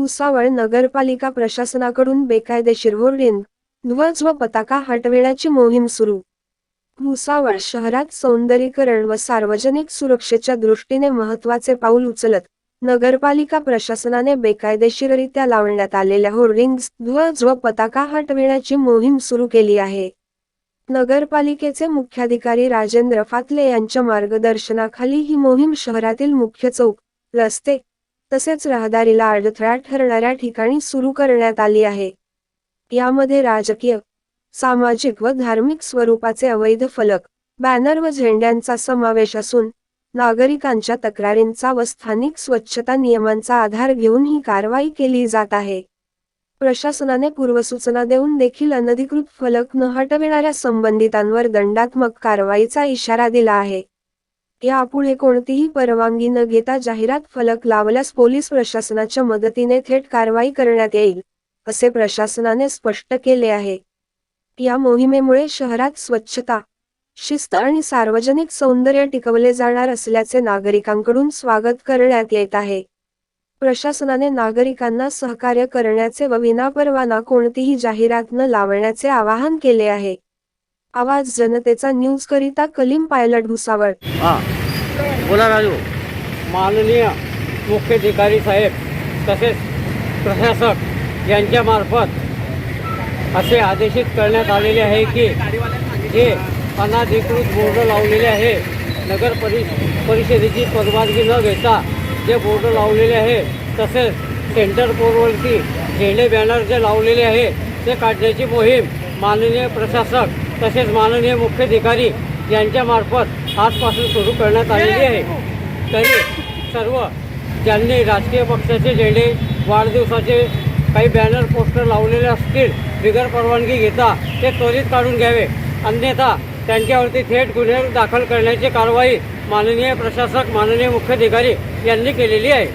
भुसावळ नगरपालिका प्रशासनाकडून बेकायदेशीर होर्डिंग ध्वज व पताका हटविण्याची मोहीम सुरू. भुसावळ शहरात सौंदर्यीकरण व सार्वजनिक सुरक्षेच्या दृष्टीने महत्त्वाचे पाऊल उचलत नगरपालिका प्रशासनाने बेकायदेशीररित्या लावण्यात आलेल्या होर्डिंग्ज ध्वज व पताका हटविण्याची मोहीम सुरू केली आहे. नगरपालिकेचे मुख्याधिकारी राजेंद्र फातले यांच्या मार्गदर्शनाखाली ही मोहीम शहरातील मुख्य चौक रस्ते तसेच रहदारीला अडथळा ठरणाऱ्या ठिकाणी सुरू करण्यात आली आहे. यामध्ये राजकीय सामाजिक व धार्मिक स्वरूपाचे अवैध फलक बॅनर व झेंड्यांचा समावेश असून नागरिकांच्या तक्रारींचा व स्थानिक स्वच्छता नियमांचा आधार घेऊन ही कारवाई केली जात आहे. प्रशासनाने पूर्वसूचना देऊन देखील अनधिकृत फलक न हटविणाऱ्या संबंधितांवर दंडात्मक कारवाईचा इशारा दिला आहे. यापुढे कोणतीही परवानगी न घेता जाहिरात फलक लावल्यास पोलीस प्रशासनाच्या मदतीने थेट कारवाई करण्यात येईल असे प्रशासनाने स्पष्ट केले आहे. या मोहिमेमुळे शहरात स्वच्छता शिस्त आणि सार्वजनिक सौंदर्य टिकवले जाणार असल्याचे नागरिकांकडून स्वागत करण्यात येत आहे. प्रशासनाने नागरिकांना सहकार्य करण्याचे व विनापरवाना कोणतीही जाहिरात न लावण्याचे आवाहन केले आहे. आवाज जनतेचा न्यूज करिता कलीम पायलट भुसावळ. हां. बोला राजू. माननीय मुख्याधिकारी साहेब तसेच प्रशासक यांच्यामार्फत असे आदेशित करण्यात आलेले आहे की हे अनाधिकृत बोर्ड लावलेले आहे नगर परि परिषदेची परवानगी न घेता जे बोर्ड लावलेले आहे तसेच सेंटर बोर्डवरती झेंडे बॅनर जे लावलेले आहे ते काढण्याची मोहीम माननीय प्रशासक तसेच माननीय मुख्याधिकारी यांच्यामार्फत आजपासून सुरू करण्यात आलेली आहे. तरी सर्व ज्यांनी राजकीय पक्षाचे झेंडे वाढदिवसाचे काही बॅनर पोस्टर लावलेले असतील बिगर परवानगी घेता ते त्वरित काढून घ्यावे. अन्यथा त्यांच्यावरती थेट गुन्हे दाखल करण्याची कारवाई माननीय प्रशासक माननीय मुख्याधिकारी यांनी केलेली आहे.